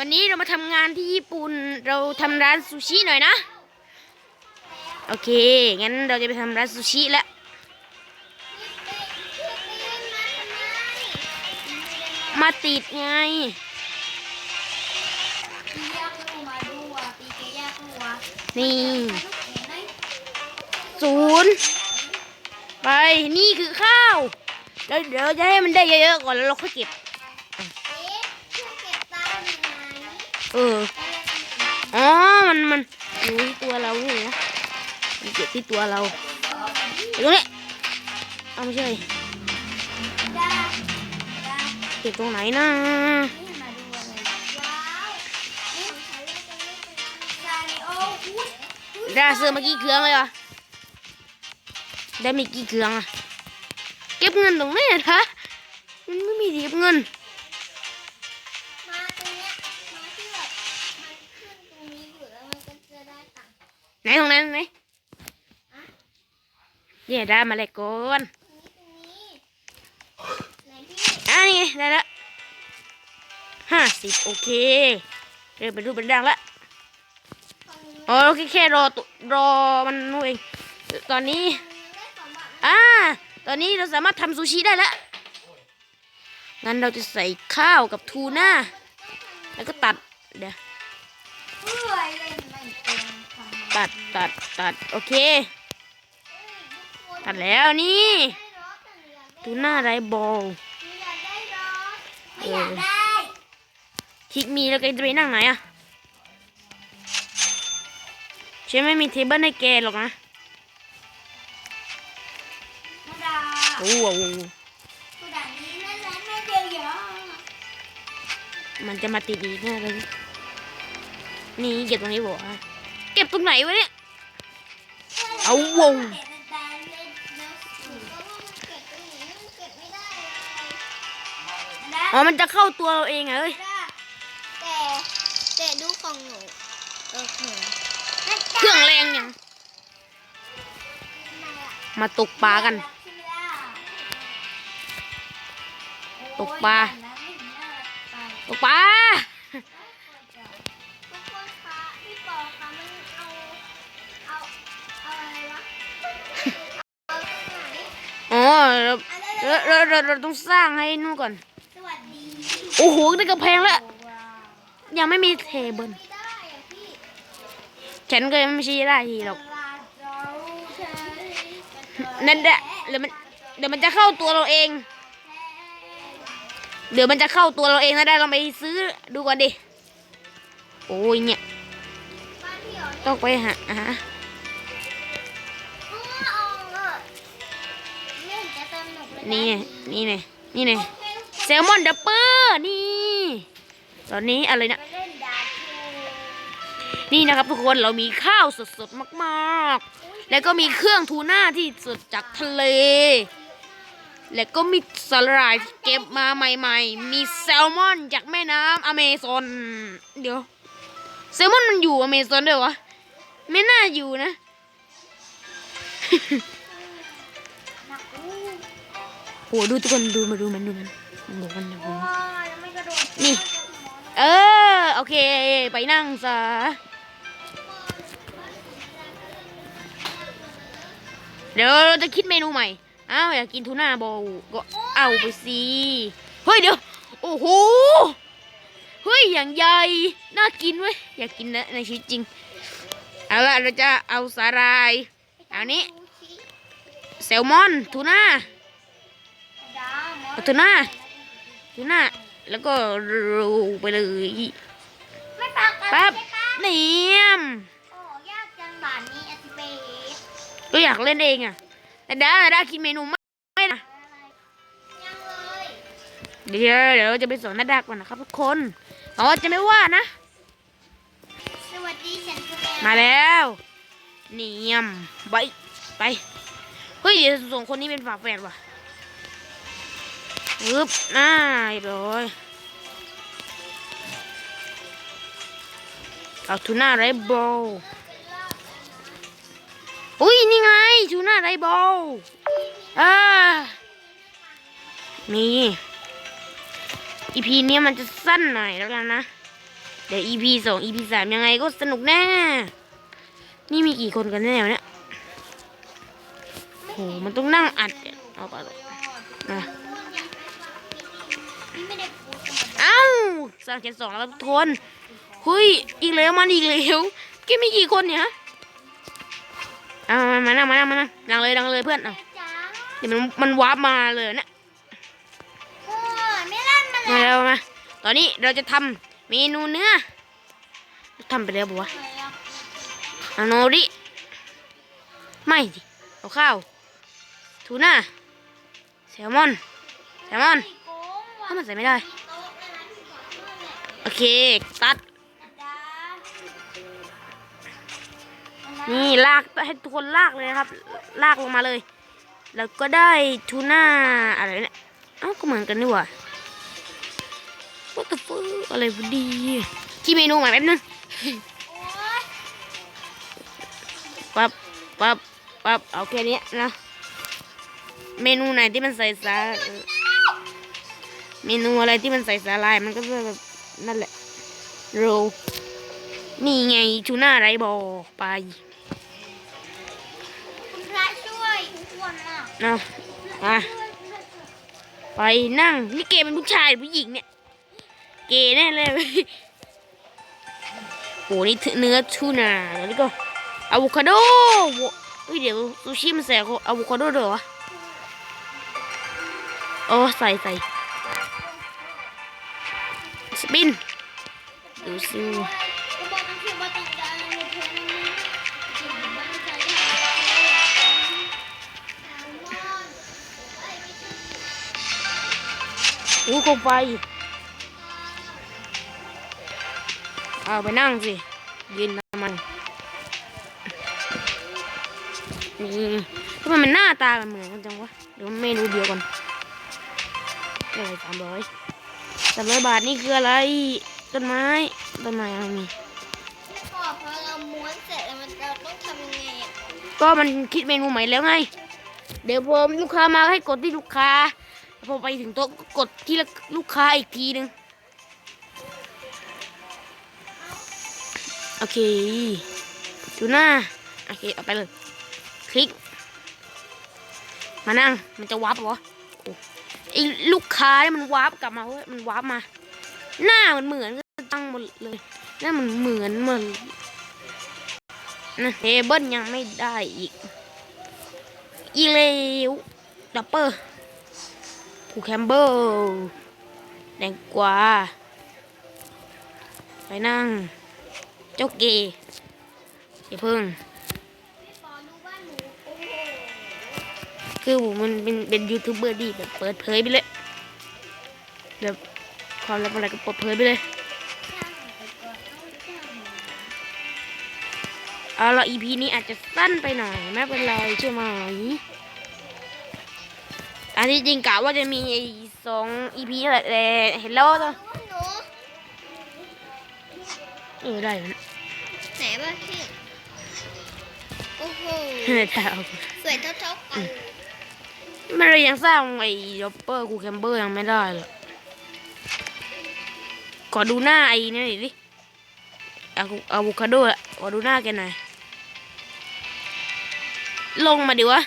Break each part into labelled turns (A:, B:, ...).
A: วันนี้เรามาทำงานที่ญี่ปุ่น เราทำร้านซูชิหน่อยนะ โอเค งั้นเราจะไปทำร้านซูชิแล้วมาติดไง นี่ศูนย์ไป นี่คือข้าว แล้วเดี๋ยวจะให้มันได้เยอะๆก่อนแล้วเราค่อยเก็บ
B: เออ
A: อ๋อมันมันอยู่ที่ตัวเราเนี่ยนะมันเก็บที่ตัวเราตรงนี้เอาไม่ใช่เก็บตรงไหนนะ
B: นี่มาดูอะไรว้า
A: ได้เสื้อมากี่เครื่องเลยเหรอได้มีกี่เครื่องอะเก็บเงินตรงไหนอะคะมันไม่มีที่เก็บเงิน
B: เดี๋
A: ยวได้มาเลยก่อน
B: ตรงนี้ตรงนี้ไหนพี่
A: อะนี่ไงได้ละห้าสิบโอเค เริ่มเป็นรูปเป็นร่างละ
B: ฝั่งนี้
A: อ๋อโอเคแค่รอตุรอมันนู่นเอง ตอนนี้
B: ได้สองบาทนะ
A: อ่า ตอนนี้เราสามารถทำซูชิได้แล้ว งั้นเราจะใส่ข้าวกับทูน่า แล้วก็ตัด เดี๋ยว
B: เอ้ยเล่นไม่เป็นทำไม
A: ตัดตัดตัด โอเค
B: เอ้ยทุ กคน
A: แล้วนี่
B: ด้รถแต่หนูอยากได้
A: ทูน่าไรบอล
B: หนูอยากได้รถไม่อยากได้
A: คิกมีแล้วแกจะไปนั่งไหนอะฉันไม่มีเทเบิลให้แกหรอกนะโอ้โห
B: มั
A: นจะมาติดอีกแน่เลย นี่เก็บตรงนี้บอกเก็บตรงไหนวะเนี่ย เอาวง
B: อ๋
A: อมันจะเข้าตัวเราเองอะเอ้ย
B: แต่แต่ดูของหนูเออหนู
A: เครื่องแรงยังมาตกปลากัน ตกปลาตกปลา
B: ทุกคนคะพี่ปอคะมันเอาเอาเอาอะไรวะเอาตรงไหน
A: อ๋อเรา
B: อะไร
A: เราเราเราต้องสร้างให้นู่นก่อน
B: สวัสดี
A: โอ้โหได้กระแพงแล้ว ยังไม่มีเทเบิลฉันก็ยังไม่ใช่ได้ทีหรอกนั่นแหละเดี๋ยวมันเดี๋ยวมันจะเข้าตัวเราเอง เดี๋ยวมันจะเข้าตัวเราเองนะได้เราไปซื้อดูก่อนดิโอ้ยเนี่ยต้องไปหาหา
B: อ๋อเอาเลยไม่เนจะนุกเนี่
A: นี่นี่ ซลมอนดับเปอร์นี่ ตอนนี้อะไรนะ
B: นี่
A: นะครับทุกคนเรามีข้าวสดๆมากๆ แล้วก็มีเครื่องทูน่าที่สดจากทะเล แล้วก็มีสาหร่ายที่เก็บมาใหม่ ๆ มีแซลมอนจากแม่น้ำอเมซอน เดี๋ยวแซลมอนมันอยู่อเมซอนด้วยวะ ไม่น่าอยู่นะ
B: หนักอู้
A: โหดูทุกคนดูมาดูมันดูมัน มันบอกมันดู
B: โอ้
A: มัน
B: ยยังไม่กระโดด
A: นี่ เออ โอเค ไปนั่งซะเดี๋ยวเราจะคิดเมนูใหม่ อ้าวอยากกินทูน่าโบลก็เอาไปสิ เฮ้ยเดี๋ยว โอ้โห เฮ้ยอย่างใหญ่ น่ากินเว้ย อยากกินนะในชีวิตจริง เอาละเราจะเอาสาหร่ายเอานี้แซลมอนทูน่า
B: ดาว
A: เอาทูน่า ทูน่าแล้วก็รูไปเลย
B: ไม่ปักกัน
A: แป๊บ
B: ใช่ปะ
A: เนียม
B: โอ้ยากจังบานนี้อธิเบส
A: ก็อยากเล่นเองอะแต่ด้าแต่ด้าคิดเมนูไม่ไม่นะ
B: ยังเลย
A: เดี๋ยวเดี๋ยวเราจะไปสอนนาดาก่อนนะครับทุกคนเขาจะไม่ว่านะ
B: สวัสดีฉันคือแมว
A: มาแล้วเนียมไปไป เฮ้ยเดี๋ยวสองคนนี้เป็นฝาแฝดว่ะ ปึ๊บน่าเรียบร้อยเอาทูน่าไรบอลอุ้ยนี่ไงทูน่าไรบอลอ่านี่อีพีนี้มันจะสั้นหน่อยแล้วกันนะ เดี๋ยว EP สอง EP สามยังไงก็สนุกแน่ นี่มีกี่คนกันแน่เนี่ยโหมันต้องนั่งอัดเนี่ยเอาไปเลยมา
B: นี่ไสา
A: มเจ็ดสองแล้วทุกคนเฮ้ยอีกแล้วมันอีกแล้วแกมีกี่คนเนี่ยฮะเอามามานั่งมานั่งมานั่งนั่งเลยนั่งเลยเพื่อนเอา
B: จ้า
A: เดี๋ยวมันมันวาร์ปมาเลยเนี่ย
B: โอ้ยไม่เล่นมา
A: มา
B: แล้ว
A: แล้วมาตอนนี้เราจะทำเมนูเนื้อทำไปแล้วบัวะเอาโนริไม่ดิเอาข้าวทูน่าแซลมอนแซลมอน
B: โกงว่ะ
A: ถ้ามันใส่ไม่ได้
B: เค
A: ตัด นี่ลากให้ทุกคนลากเลยนะครับ ลากลงมาเลย แล้วก็ได้ทูน่าอะไรเนี่ยเอ้าก็เหมือนกันนี่หว่า What the fuck อะไรพอดีที่เมนูใหม่แป๊บนึงปั๊บปั๊บปั๊บเอาแค่นี้นะ เมนูไหนที่มันใส่สาเมนูอะไรที่มันใส่สาลายมันก็จะแบบ นั่นแหละโรลนี่ไงทูน่าไรบอไป
B: คุณพระช่วยอ้วนมาก
A: เอาอะไปนั่งนี่เกเป็นผู้ชายหรือผู้หญิงเนี่ย เกแน่เลยโหนี่เนื้อทูน่าแล้วนี่ก็อะโวคาโดโวเฮ้ยเดี๋ยวซูชิมันใส่อะโวคาโดด้วยเหรอวะโอ้ใส่ใส่ สปินดูซิ
B: กูบอกมันคือมาติดใจในเพลงนี้จริงๆมันไม่ใช่แซลมอนเอ้ยไม่ใช่
A: อู้โคมไฟเอาไปนั่งสิ ยืนทำไมนี่ทำไมมันหน้าตามันเหมือนกันจังวะ เดี๋ยวเมนูเดียวกันอะไรสามร้อยามร้อยบาทนี่คืออะไร ต้นไม้ ต้นไม้อะไรมี
B: ก็พอเราม้วนเสร็จแล้วมันเราต้องทำยังไงอะ
A: ก็มันคิดเมนูใหม่แล้วไง เดี๋ยวพอลูกค้ามาให้กดที่ลูกค้าพอไปถึงโต๊ะก็กดที่ลูกค้าอีกทีหนึ่งโอเค ดูหน้า โอเค เอาไปเลย คลิก มานั่ง มันจะวาร์ปเหรอโอ้ไอ้ลูกค้าเนี่ยมันวาร์ปกลับมาเว้ยมันวาร์ปมา หน้ามันเหมือนกันตั้งหมดเลยหน้ามันเหมือนเหมือนนะเทเบิลยังไม่ได้อีก อีเลวดับเปอร์คูแคมเบอร์แดงกว่าไปนั่ง เจ้าเกย์อย่าเพิ่ง คือผมมันเป็นเป็นยูทูบเบอร์ดีแบบเปิดเผยไปเลยแบบความลับอะไรก็เปิดเผยไปเลย
B: ช่างไปก่อนเอาช่าง
A: เอาละ EP นี้อาจจะสั้นไปหน่อยไม่เป็นไรใช่ไหมอันที่จริงกะว่าจะมีไอ้สอง EP นั่นแหละแต่เห็นแล้วว่าต้อง
B: ดูหนู
A: เออได้แล้วนะ
B: ไหนบ้างพี่โอ้โห
A: เออได้เอา
B: สวยเท่าๆกัน
A: มันเลยยังสร้างไอ้ดอปเปอร์คูแคมเบอร์ยังไม่ได้เลยขอดูหน้าไอ้นี่หน่อยดิอะอะโวคาโดอะขอดูหน้าแกหน่อย ลงมาดิวะ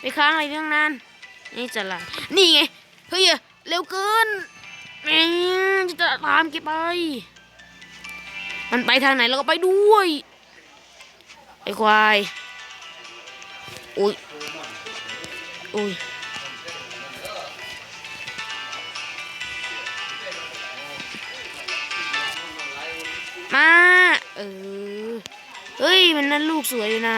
A: ไปค้างอะไรตั้งนานนี่จะละนี่ไง เฮ้ย เร็วเกินแหมจะตามแกไป มันไปทางไหนเราก็ไปด้วย ไอ้ควาย อุ้ย อุ้ยมาเออเฮ้ยมันนั่นลูกสวยอยู่นะ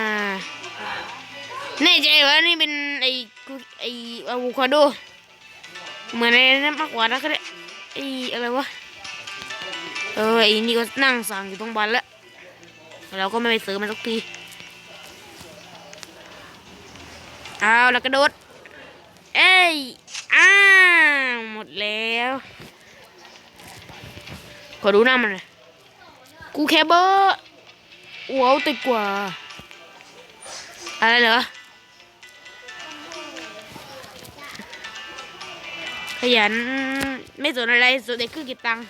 A: แน่ใจว่านี่เป็นไอ้ไอ้อะโวคาโดเหมือนไอ้นั่นมากกว่านะก็ได้ไอ้อะไรวะเออไอ้นี่ก็นั่งสั่งอยู่ตรงบันแล้วเราก็ไม่ไปซื้อมันสักที เอาแล้วกระโดด เอ้ย อ้าหมดแล้ว ขอดูหน้ามันหน่อยกูแคเบอร์ว้าวติดกว่า อะไรเหรอ ขยัน ไม่สนอะไรสนแต่คือเก็บตังค์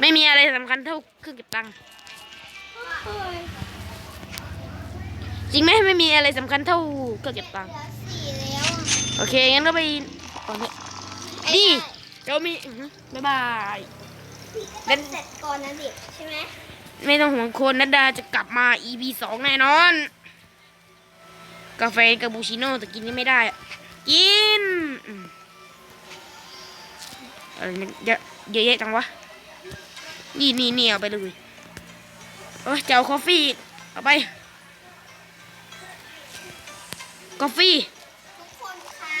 A: ไม่มีอะไรสำคัญเท่าเครื่องเก็บตังค์ จริงไหมไม่มีอะไรสำคัญเท่าเครื่องเก็บตังค์
B: เหลือสี่แล้วอะ
A: โอเคงั้นก็ไปตอนนี้
B: ไอ้
A: นี่
B: ได้
A: เรามีอื้อหือบ๊ายบาย
B: พี่ก็ต้องเสร็จก่อนนะดิใช่ไหม
A: ไม่ต้องห่วงคนนัดดาจะกลับมา EP สองแน่นอน กาแฟกับบูชิโน่แต่กินยังไม่ได้อะกินอืมอะไรมันเยอะเยอะแยะจังวะ นี่นี่นี่เอาไปเลยเออจะเอาคอฟฟี่เอาไป กาแฟ
B: ทุกคนคะ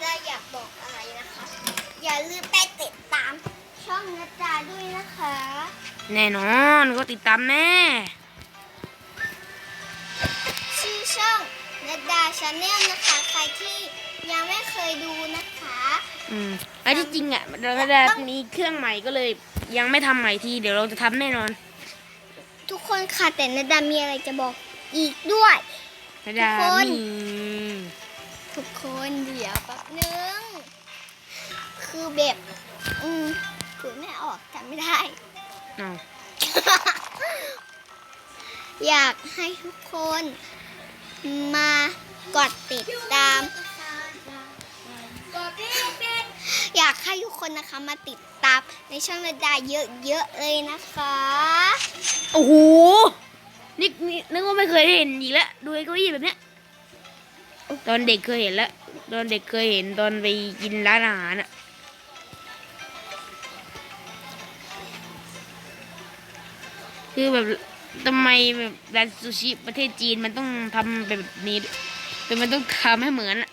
B: เราอยากบอกอะไรนะคะ อย่าลืมไปติดตามช่องนัดดาด้วยนะคะ
A: แน่นอนก็ติดตามแน่
B: ชื่อช่องนัดดาชาแนลนะคะ ใครที่ยังไม่เคยดูนะคะ
A: อืมไอ้ที่จริงอะเราก็จะมีเครื่องใหม่ก็เลย ยังไม่ทำใหม่ทีเดี๋ยวเราจะทำแน่นอน
B: ทุกคนค่ะแต่นัดดามีอะไรจะบอกอีกด้วย
A: นาดา
B: ทุกคน
A: มี
B: ทุกคนเดี๋ยวแป๊บนึง คือแบบอืมพูดไม่ออกจำไม่ได้
A: อ้าว
B: อยากให้ทุกคนมากดติดตาม อยากให้ทุกคนนะคะมาติดตามในช่องระดาเยอะๆเลยนะคะ
A: โอ้โห นี่นี่นึกว่าไม่เคยเห็นอีกแล้วดูไอ้เก้าอี้แบบเนี้ยตอนเด็กเคยเห็นแล้วตอนเด็กเคยเห็นตอนไปกินร้านอาหารอะคือแบบทำไมแบบร้านซูชิประเทศจีนมันต้องทำแบบนี้ด้วยแต่มันต้องทำให้เหมือนอะ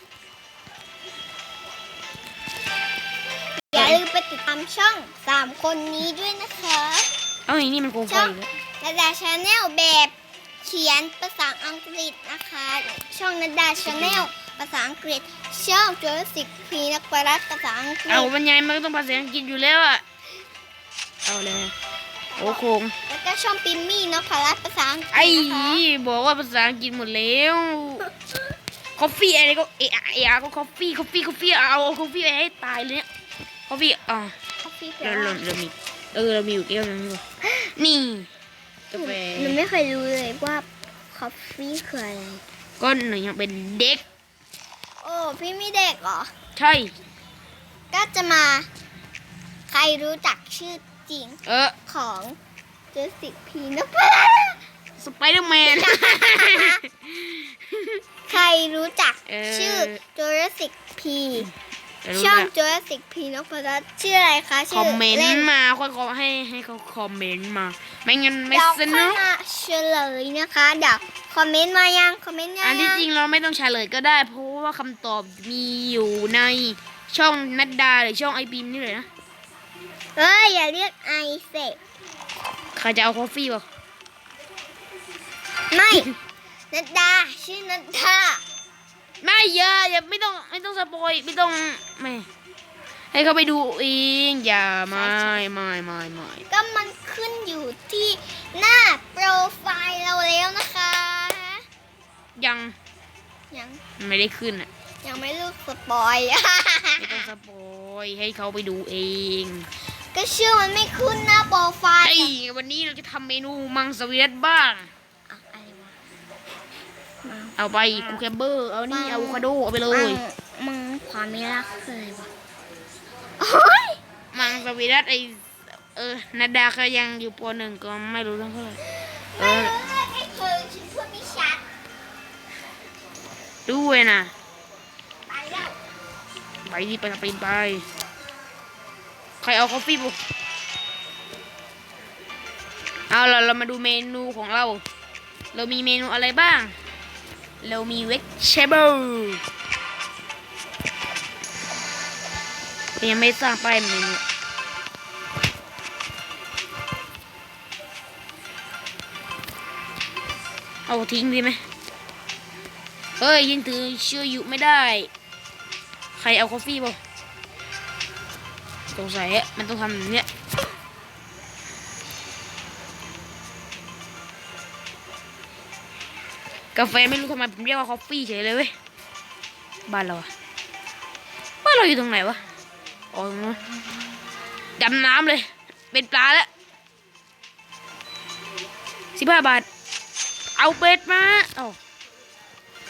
B: อย่าลืมไปติดตามช่องสามคนนี้ด้วยนะคะ
A: เอ้าไอ้นี่มันโกงไฟ
B: ช่อง
A: อีกแล้ว
B: นาดาชาแนลแบบเขียนภาษาอังกฤษนะคะ ช่องนาดาชาแนลภาษาอังกฤษ ช่องจูสิกพีนักปรัชภาษาอังกฤษ
A: เอาบรรยายมันก็ต้องภาษาอังกฤษอยู่แล้วอะเอาเลยโอ้โคง
B: แล้วก็ช่องปิมมี่นพรัตน์ภาษาอังกฤษ
A: ไอ้
B: นะคะ
A: บอกว่าภาษาอังกฤษหมดแล้วคอฟฟี่อะไรก็เอะอะเอะอะก็คอฟฟี่คอฟฟี่คอฟฟี่เอาคอฟฟี่ไปให้ตายเลยเนี่ยคอฟฟี่อะ
B: Coffee
A: เราเราเรามีเออเรามีอยู่แก้วนึงดีกว่านี่ กาแฟ
B: หนูไม่เคยรู้เลยว่าคอฟฟี่คืออะไร
A: ก็หนูยังเป็นเด็ก
B: โอ้พี่ไม่เด็กเหรอ
A: ใช่
B: ก็จะมา ใครรู้จักชื่อจริง
A: เออ
B: ของจูสิกพีนักปรัชน์
A: สไปเดอร์แมน
B: ใครรู้จัก
A: เออ
B: ชื่อจูสิกพีช่องจูสิกพีนักปรัชน์ชื่ออะไรคะ
A: ค
B: ชื่
A: อมเมน
B: ล่
A: ต์มาค่อยๆให้ให้เขาคอมเมนต์มา ไม่งั้นไม่
B: เดี๋ยว
A: ส
B: ค่
A: นุ
B: อย
A: ก
B: มาเฉลยนะคะเดี๋ยวคอมเมนต์มายังคอมเมนต์ยัง
A: อันที่จริงเราไม่ต้องเฉลยก็ได้ เพราะว่าคำตอบมีอยู่ในช่องนัดดาหรือช่องไอบีมนี่เลยนะ
B: เฮ้ยอย่าเรียกไอเซ
A: ใครจะเอาคอฟฟี่ป่ะ
B: ไม่นัดดาชื่อนัดดา
A: ไม่อย่าอย่าไม่ต้องไม่ต้องสปอยไม่ต้องไม่ ให้เขาไปดูเองอย่าไม่ไม่ไม่ไม่
B: ก็มันขึ้นอยู่ที่หน้าโปรไฟล์เราแล้วนะคะ
A: ยัง
B: ยัง
A: ไม่ได้ขึ้นอะ
B: ยังไม่เลือกสปอย
A: ไม่ต้องสปอยให้เขาไปดูเอง
B: ก็ชื่อมันไม่ขึ้นหน้าโปรไฟล์
A: เฮ้ยวันนี้เราจะทำเมนูมังสวิรัตบ้าง
B: อะอะไรวะ
A: เอาไปกูแคมเบอร์ เอานี่อะโวคาโดเอาไปเล
B: มั
A: ย
B: งมังความไม่รักคืออะไรวะโอ้ย
A: มังสวิรัตไอเออนาดาก็ยังอยู่ปหนึ่งก็ไม่รู้เรื่องเท่าไหร่เอ
B: ไม่
A: อ
B: รู้เลยไอ้เธอฉันพูดไม่ชัด
A: ด้วยนะ
B: ไปแล้ว
A: ไปที่ไปไปไปใครเอาคอฟฟี่บุเอาเราเรามาดูเมนูของเรา เรามีเมนูอะไรบ้าง เรามีเว g เชเบิล ยังไม่สร้างป้ายเมนูเอาทิ้งดีไหมเฮ้ยยังถือเชื่ออยู่ไม่ได้ ใครเอาคอฟฟี่บ่สงสัยอะมันต้องทำอย่างเนี้ยกาแฟไม่รู้ทำไมผมเรียกว่าคอฟฟี่เฉยเลยเว้ย บ้านเราอะบ้านเราอยู่ตรงไหนวะ อ๋อตรงนู้นดำน้ำเลย เป็นปลาแล้วสิบห้าบาท เอาเป็ดมาเอา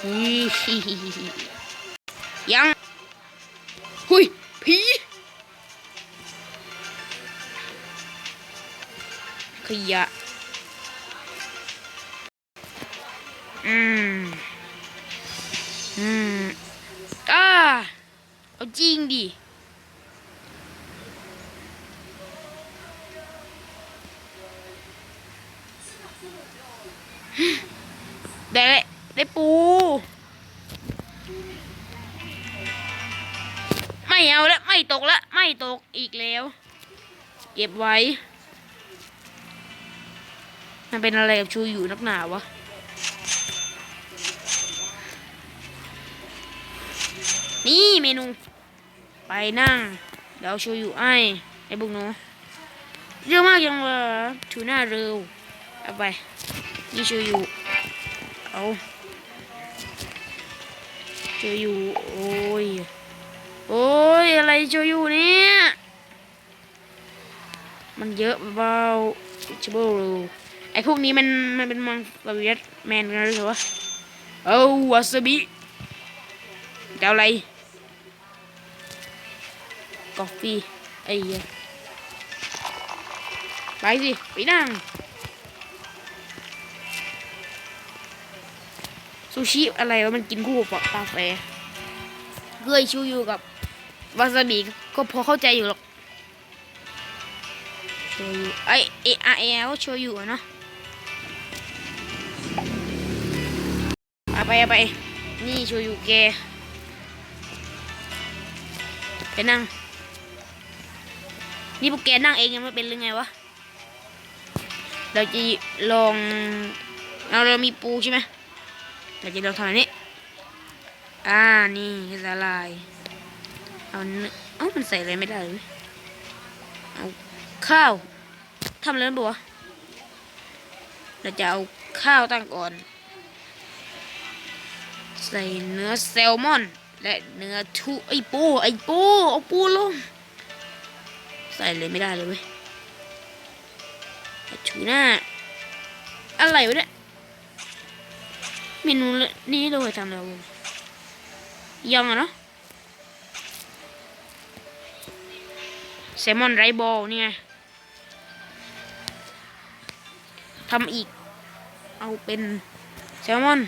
A: ฮิฮิฮิฮิฮิยัง หุยผีขยะ อืม อืม อ่า เอาจริงดิ ได้ได้ปู ไม่เอาแล้วไม่ตกแล้วไม่ตกอีกแล้ว เก็บไว้ มันเป็นอะไรกับชูอยู่นักหนาวะนี่เมนู ไปนั่ง เดี๋ยวชูอยู่ไอ้ไอ้บุกหนูเยอะมากยังเลยชูหน้าเร็วเอาไปนี่ชูอยู่ เอาชูอยู่โอ้ย โอ้ย อะไรโชยุเนี่ย มันเยอะเบาชิบลูไอพวกนี้มันมันเป็นมังสวิรัตแมนกันหรือวะเอาวาซาบิจะเอาอะไรกาแฟไอ้ไปสิ ไปนั่ง ซูชิอะไรวะมันกินคู่กับกาแฟเกยชูอยู่กับวาซาบิก็พอเข้าใจอยู่หรอกโชยุไอเออาเอลโชยุอะเนาะไปไปนี่โชยุแกไปนั่ง นี่พวกแกนั่งเองยังไม่เป็นหรือไงวะ เราจะลอง เราเรามีปูใช่ไหม เราจะลองทำอันนี้ อ่า นี่สาลาย เอาเนื้อเอ้ามันใส่อะไรไม่ได้เลยเอาข้าวทำแล้วบัวเราจะเอาข้าวตั้งก่อน ใส่เนื้อแซลมอน และเนื้อทูไอปูไอปูเอาปูลง ใส่เลยไม่ได้เลยเว้ยชูหน้า อะไรวะเนี่ย เมนูนี้เราเคยทำแล้วยังอะเนาะแซลมอนไรบอลนี่ไงทำอีก เอาเป็นแซลมอน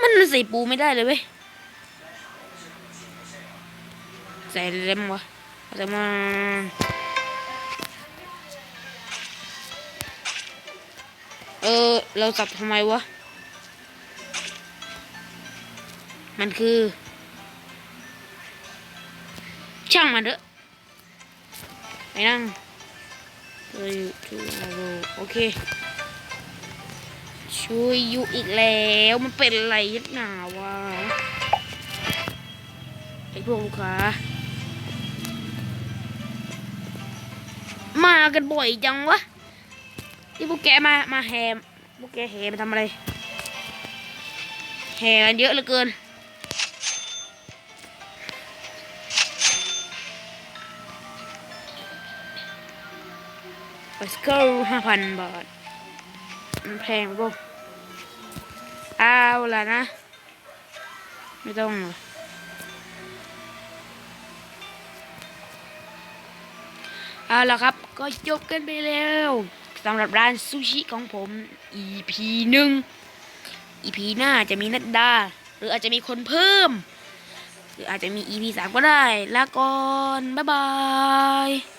A: มันใส่ปูไม่ได้เลยเว้ย ใส่เลมวะแซลมอน เออ เราสับทำไมวะ มันคือ ช่างมันเถอะไปนั่งช่วยอยู่ช่วยอยู่โอเค ช่วยอยู่อีกแล้ว มันเป็นอะไรยักหนาวะไอพวกลูกค้า มากันบ่อยจังวะ ที่พวกแกมามาแฮมพวกแกแฮมทำอะไรแห่กันเยอะเหลือเกินบัสเกิลห้าพันบาท มันแพงปุ๊เอาละนะ ไม่ต้องเอาละครับ ก็จบกันไปแล้ว สำหรับร้านซูชิของผม EP หนึ่ง EP หน้าจะมีนัดดา หรืออาจจะมีคนเพิ่ม หรืออาจจะมี EP สามก็ได้ลาก่อน บ๊ายบาย